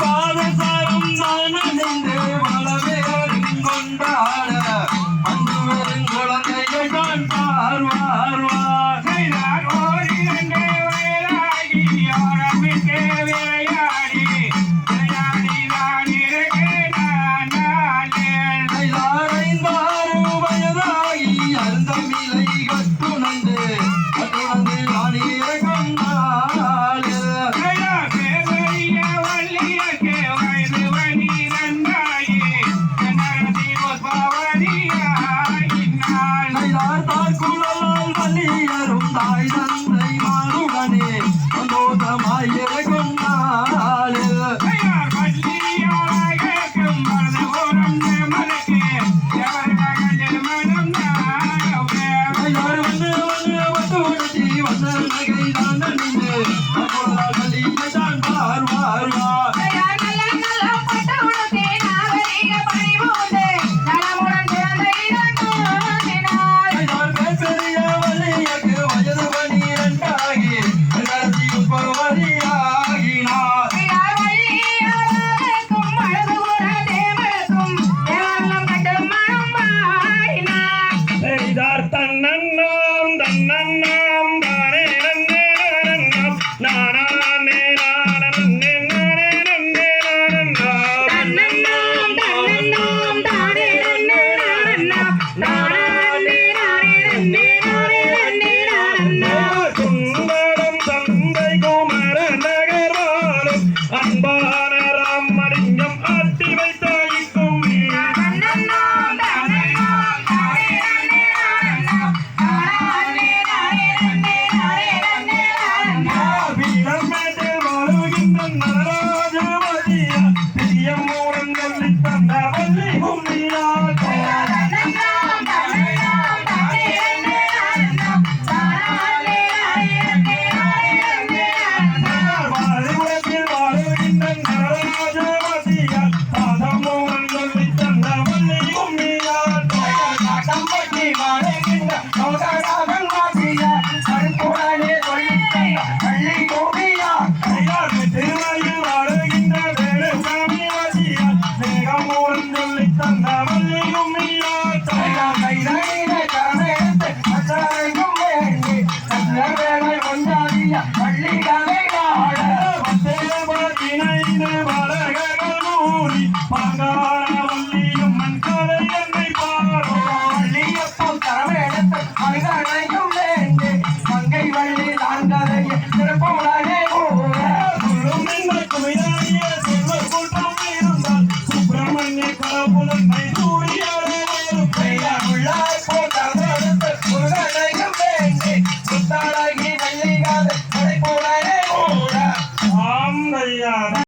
பாதசாரம் தானே வளவேறு கொண்டாட கொள்கை பள்ளி கோவியா திருமலையில் வாழுகின்ற வேலுசாமி வாசியார் மேகம் ஊர்ந்தொல்லி தந்த வள்ளி கும்மியா தாயார் கைதழில கரணையத்தை அச்சாரையும் வேண்டி நல்ல வேலை வந்தாதியா பள்ளி கலை நாட பத்தேல பாத்தினை வாழ புலமை